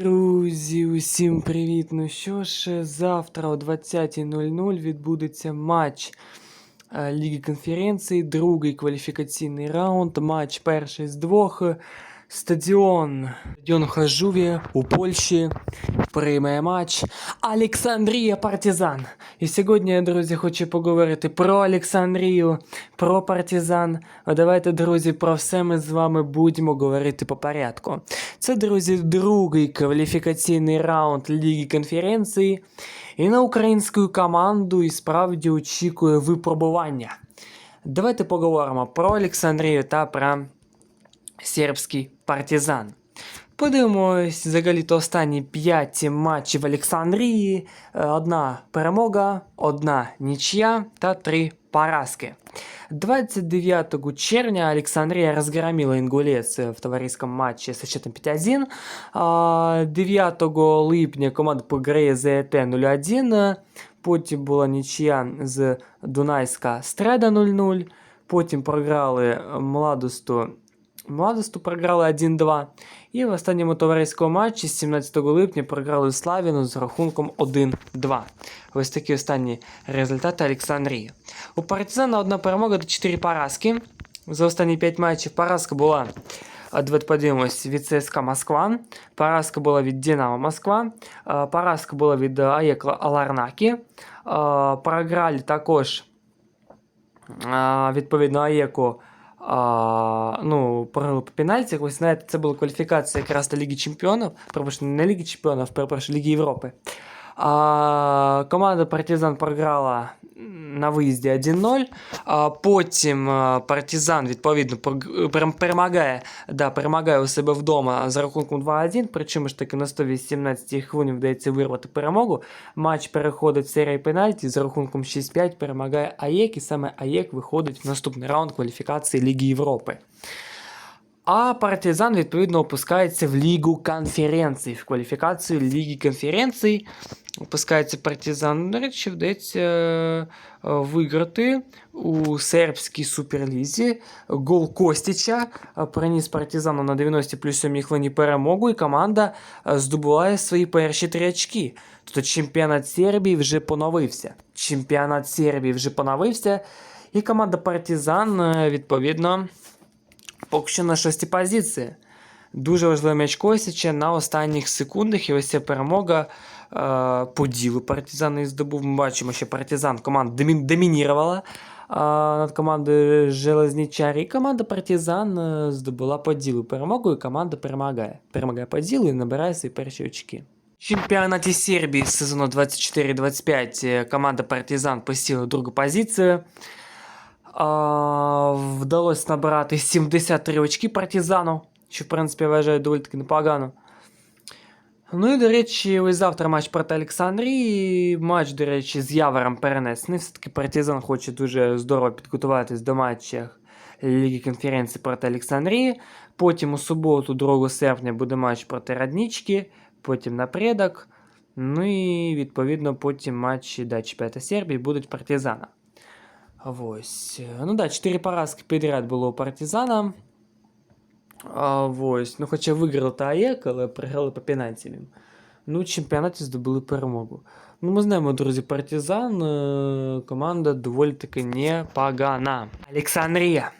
Друзі, усім привіт! Ну що ж, завтра о 20.00 відбудеться матч е, Ліги конференції, другий кваліфікаційний раунд, матч перший з двох. Стадіон. Стадіон Хажуві у Польщі приймає матч Олександрія Партизан. І сьогодні, друзі, хочу поговорити про Олександрію, про Партизан. А Давайте, друзі, про все ми з вами будемо говорити по порядку. Це, друзі, другий кваліфікаційний раунд Ліги конференції. І на українську команду і справді очікує випробування. Давайте поговоримо про Олександрію та про сербський партизан. Подивимось взагалі-то останні 5 матчів в Олександрії. Е, Одна перемога, одна нічия та три поразки. 29 червня Олександрія розгромила Інгулець в товариському матчі з счетом 5-1. 9 липня команда програє ЗЕТ 0-1. Потім була нічия з Дунайська Стреда 0-0. Потім програли Младосту Младосту програли 1-2. І в останньому товариському матчі з 17 липня програли Славіну з рахунком 1-2. Ось такі останні результати Олександрії. У партизана одна перемога та 4 поразки. За останні 5 матчів поразка була. Давайте подивимось від ЦСКА Москва. Поразка була від Динамо Москва. Поразка була від АЕК Аларнакі. Програли також відповідно АЕКу а, ну, програли по пенальті. Ось знаєте, це була кваліфікація якраз до Ліги Чемпіонів. Перепрошую, не Ліги Чемпіонів, перепрошую, Ліги Європи. А, команда Партизан програла на виїзді 1-0. А, потім Партизан, відповідно, перемагає, да, перемагає у себе вдома за рахунком 2-1. Причому ж таки на 118 хвилині вдається вирвати перемогу. Матч переходить в серії пенальті за рахунком 6-5 перемагає АЄК, і саме АЄК виходить в наступний раунд кваліфікації Ліги Європи. А партизан, відповідно, опускається в Лігу конференцій, в кваліфікацію Ліги конференцій. Опускається партизан. До речі, вдається е, виграти у сербській суперлізі. Гол Костіча е, приніс партизану на 90 плюс 7 хвилині перемогу, і команда е, здобуває свої перші три очки. Тобто чемпіонат Сербії вже поновився. Чемпіонат Сербії вже поновився. І команда Партизан, відповідно, поки що на шостій позиції. Дуже важливий м'яч Косіча на останніх секундах. І ось ця перемога е, по ділу партизан і здобув. Ми бачимо, що партизан команда домі- домінірувала е, над командою Железнічарі. І команда партизан е, здобула по ділу перемогу, і команда перемагає. Перемагає по ділу і набирає свої перші очки. В чемпіонаті Сербії з сезону 24-25 е, команда Партизан посіла другу позицію. А, вдалося набрати 73 очки партизану, що, в принципі, я вважаю доволі таки непогано. Ну і, до речі, ось завтра матч проти Олександрії. Матч, до речі, з Явором перенесений. Все-таки партизан хоче дуже здорово підготуватись до матчів Ліги конференції проти Олександрії. Потім у суботу, 2 серпня, буде матч проти Раднічки, потім напредок. Ну і відповідно потім матчі да, чемпіоната Сербії будуть партизана. Ось. Ну да, 4 поразки підряд було у партизана. А, ось. Ну, хоча виграли та АЕК, але програли по пенальті. Ну, в чемпіонаті здобули перемогу. Ну, ми знаємо, друзі, партизан е, команда доволі таки непогана. Олександрія.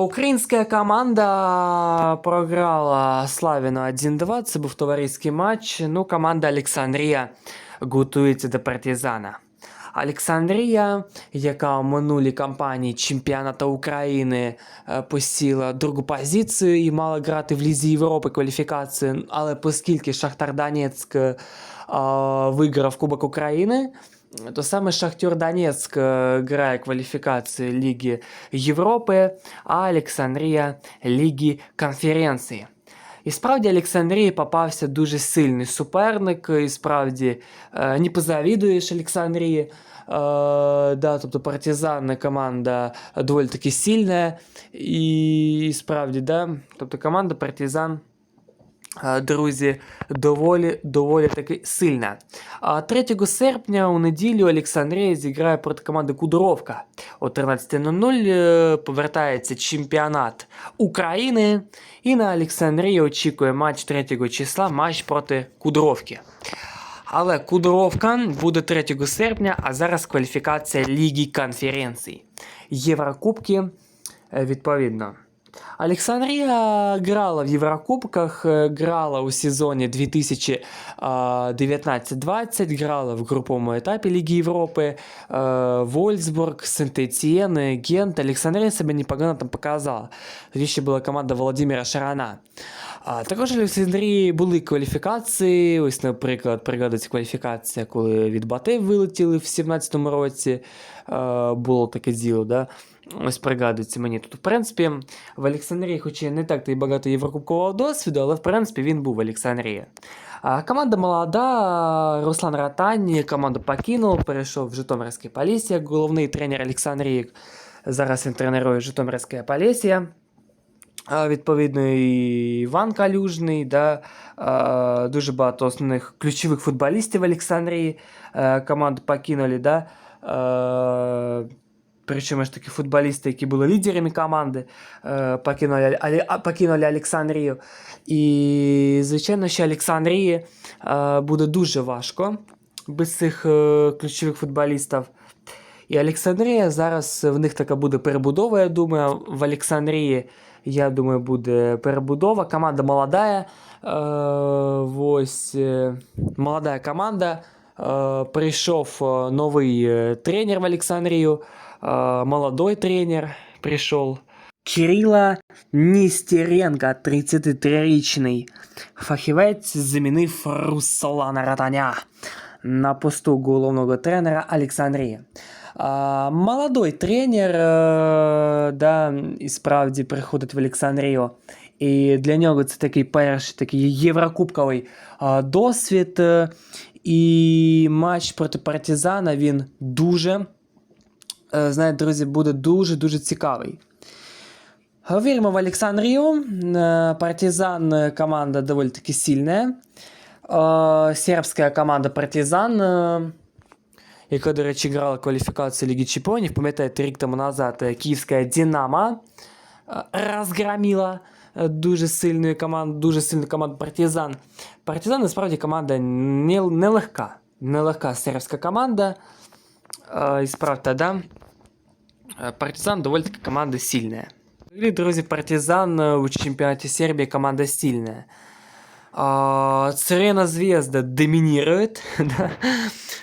Українська команда програла Славіну 1-2. Це був товариський матч. Ну, команда Олександрія готується до партизана. Олександрія, яка в минулій кампанії чемпіонату України е, посіла другу позицію і мала грати в Лізі Європи кваліфікацію, але оскільки Шахтар Донецьк е, виграв Кубок України, то саме Шахтер Донецьк е, грає кваліфікацію Ліги Європи, а Олександрія Ліги конференції. І справді Олександрії попався дуже сильний суперник, і справді не позавідуєш Олександрії. Е, да, тобто партизан команда доволі таки сильна. І справді, да, тобто команда партизан е, друзі, доволі доволі таки сильна. 3 серпня у неділю Олександрія зіграє проти команди Кудровка. О 13.00 е, повертається чемпіонат України. І на Олександрії очікує матч 3 числа, матч проти Кудровки. Але Кудровка буде 3 серпня, а зараз кваліфікація Ліги конференцій. Єврокубки е, відповідно. Олександрія грала в Єврокубках, е, грала у сезоні 2019-20, грала в груповому етапі Ліги Європи, Вольсбург, Сент-Етьєн, Гент. Олександрія себе непогано там показала. Тоді ще була команда Володимира Шарана. А також в Олександрії були кваліфікації. Ось, наприклад, пригадується кваліфікація, коли від Батей вилетіли в 17-му році. Було таке діло, да? Ось пригадується мені тут. В принципі, в Олександрії, хоч і не так то й багато єврокубкового досвіду, але в принципі він був в Олександрії. А, команда молода, Руслан Ратань команду покинув, перейшов в Житомирське Полісся, як головний тренер Олександрії. Зараз він тренує Житомирське Полісся. А, Відповідно, і Іван Калюжний, да, а, дуже багато основних ключових футболістів в Олександрії а, команду покинули. Да, а, Причому ж таки футболісти, які були лідерами команди, е, покинули, покинули Олександрію. І, звичайно, що Олександрії е, буде дуже важко без цих е, ключових футболістів. І Олександрія зараз в них така буде перебудова, я думаю. В Олександрії, я думаю, буде перебудова. Команда молода. Е, ось молода команда. Прийшов новий тренер в Олександрію. Е, молодой тренер прийшов. Кирила Нестеренко, 33-річний фахівець, замінив Руслана Ратаня на посту головного тренера Олександрії. А, молодой тренер, е, да, і справді приходить в Олександрію. І для нього це такий перший такий єврокубковий а, досвід. е, І матч проти партизана він дуже, е, знаєте, друзі, буде дуже-дуже цікавий. Віримо в Олександрію. Е, Партизан е, команда доволі таки сильная. Е, Сербська команда Партизан, е, яка, до речі, грала кваліфікацію Ліги Чемпіонів, пам'ятаєте, рік тому назад е, київська Динамо е, розгромила е, дуже сильну команду, дуже сильну команду Партизан. Партизан насправді команда не- нелегка. Нелегка сербська команда. Е, І справді, да? Е, Партизан доволі таки команда сильная. Взагалі, друзі, Партизан е, у чемпіонаті Сербії команда стильная. А, Цервена Звезда доминирует. да.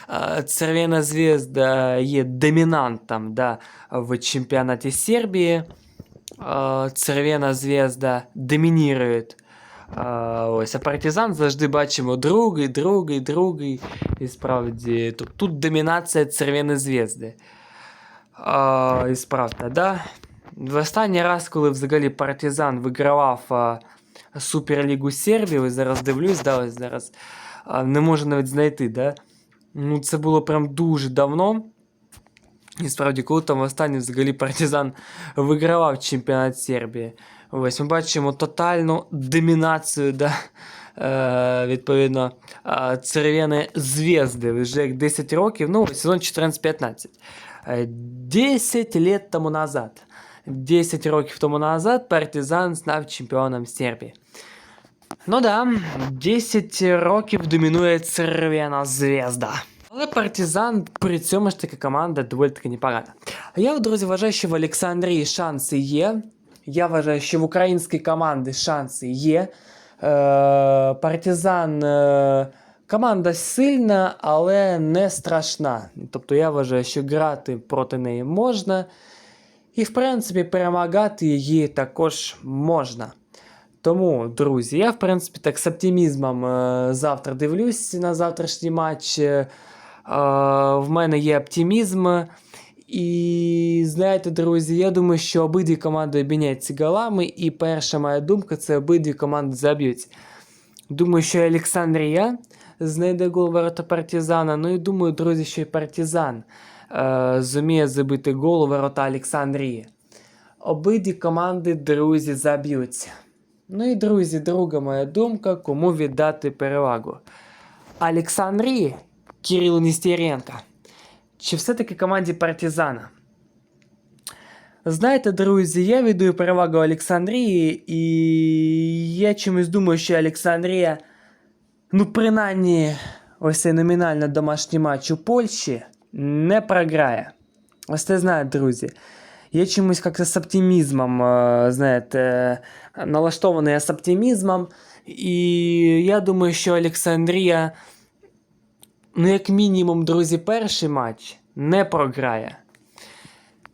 А, Цервена Звезда є домінантом да, в чемпіонаті Сербії. А, Цервена Звезда доминирує. А, ось, а партизан завжди бачимо другий, другий, другий. І справді тут, тут домінація Цервени Звезди. А, і справді, да? В останній раз, коли взагалі партизан вигравав а, Суперлігу Сербії, ось зараз дивлюсь, да, ось зараз а, не можу навіть знайти, да? Ну, це було прям дуже давно. І справді, коли там останній взагалі партизан вигравав чемпіонат Сербії. Ось ми бачимо тотальну домінацію, да, е, відповідно, е, Церв'яни вже як 10 років, ну, сезон 14-15. Е, 10 лет тому назад. 10 років тому назад партизан став чемпіоном Сербії. Ну да, 10 років домінує Церв'яна зв'язда. Але партизан при цьому ж таки команда доволі таки непогана. Я, друзі, вважаю, що в Олександрії шанси є. Я вважаю, що в українській команди шанси є. Е, партизан е, команда сильна, але не страшна. Тобто я вважаю, що грати проти неї можна. І, в принципі, перемагати її також можна. Тому, друзі, я, в принципі, так з оптимізмом е, завтра дивлюсь на завтрашній матч. В мене є оптимізм. І знаєте, друзі, я думаю, що обидві команди обміняються голами, і перша моя думка це обидві команди заб'ють. Думаю, що Олександрія знайде гол ворота партизана. Ну і думаю, друзі, що і партизан е, зуміє забити гол ворота Олександрії. Обидві команди, друзі, заб'ються. Ну і друзі, друга моя думка, кому віддати перевагу. Олександрії Кирилу Нестеренко. Чи все-таки команді Партизана? Знаєте, друзі, я віддаю перевагу Олександрії, і я чомусь думаю, що Олександрія, ну, принаймні, ось цей номінально домашній матч у Польщі не програє. Ось це знаєте, друзі. Я чомусь як-то з оптимізмом, е, знаєте, е, налаштований я з оптимізмом. І я думаю, що Олександрія, ну, як мінімум, друзі, перший матч не програє.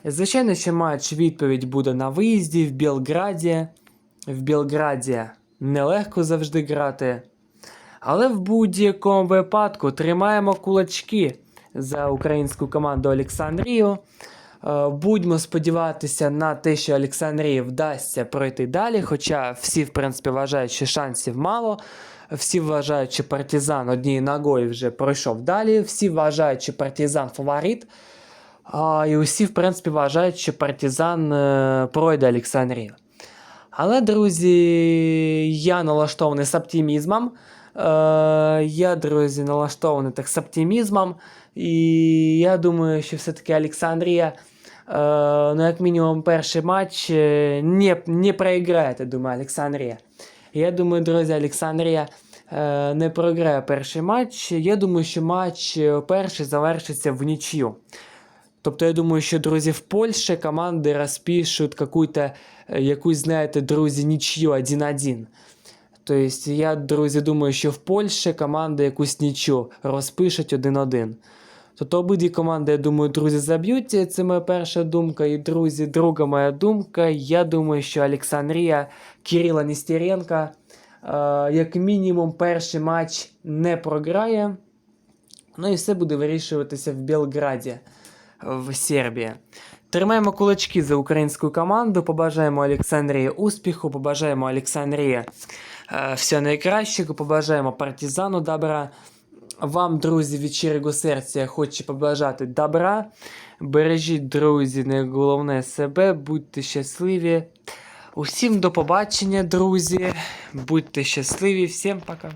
Звичайно, що матч відповідь буде на виїзді в Білграді. В Білграді нелегко завжди грати. Але в будь-якому випадку тримаємо кулачки за українську команду Олександрію. Е, Будьмо сподіватися на те, що Олександрії вдасться пройти далі. Хоча всі, в принципі, вважають, що шансів мало. Всі вважають, що партизан однією ногою вже пройшов далі. Всі вважають, що партизан фаворит. А, і усі, в принципі, вважають, що партизан е, пройде Олександрію. Але, друзі, я налаштований з оптимізмом. Е, я, друзі, налаштований так з оптимізмом. І я думаю, що все-таки Олександрія, е, ну, як мінімум, перший матч е, не, не проіграє, я думаю, Олександрія. Я думаю, друзі, Олександрія е, не програє перший матч. Я думаю, що матч перший завершиться в нічю. Тобто, я думаю, що друзі в Польщі команди розпишуть е, якусь, знаєте, друзі, нічю 1-1. Тобто, я, друзі, думаю, що в Польщі команда якусь нічю розпишуть 1-1. Тобто обидві команди, я думаю, друзі, заб'ють. Це моя перша думка. І, друзі, друга моя думка. Я думаю, що Олександрія Кирила Нестеренка, е, як мінімум, перший матч не програє. Ну і все буде вирішуватися в Белграді, в Сербії. Тримаємо кулачки за українську команду. Побажаємо Олександрії успіху, побажаємо Олександрії е, все найкращого, побажаємо партизану добра. Вам, друзі, від щирого серця я хочу побажати добра. Бережіть, друзі, найголовне себе, будьте щасливі. Усім до побачення, друзі. Будьте щасливі, всім пока.